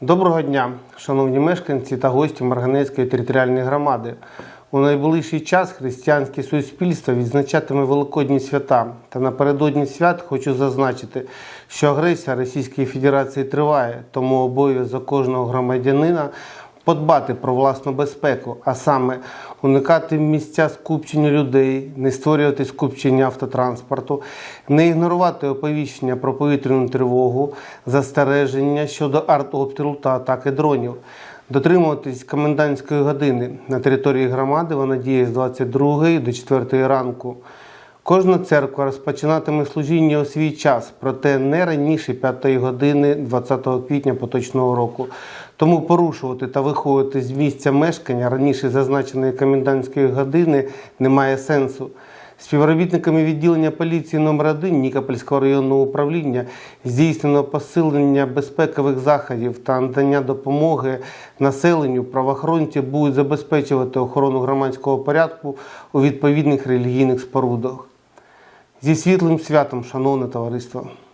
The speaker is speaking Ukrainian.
Доброго дня, шановні мешканці та гості Марганецької територіальної громади. У найближчий час християнське суспільство відзначатиме великодні свята. Та напередодні свят хочу зазначити, що агресія Російської Федерації триває, тому обов'язок кожного громадянина подбати про власну безпеку, а саме уникати місця скупчення людей, не створювати скупчення автотранспорту, не ігнорувати оповіщення про повітряну тривогу, застереження щодо артобстрілу та атаки дронів. Дотримуватись комендантської години на території громади вона діє з 22 до 4 ранку. Кожна церква розпочинатиме служіння у свій час, проте не раніше 5 години 20 квітня поточного року. Тому порушувати та виходити з місця мешкання раніше зазначеної комендантської години немає сенсу. Співробітниками відділення поліції номер 1 Нікопольського районного управління здійснено посилення безпекових заходів та надання допомоги населенню. Правоохоронці будуть забезпечувати охорону громадського порядку у відповідних релігійних спорудах. Зі світлим святом, шановне товариство!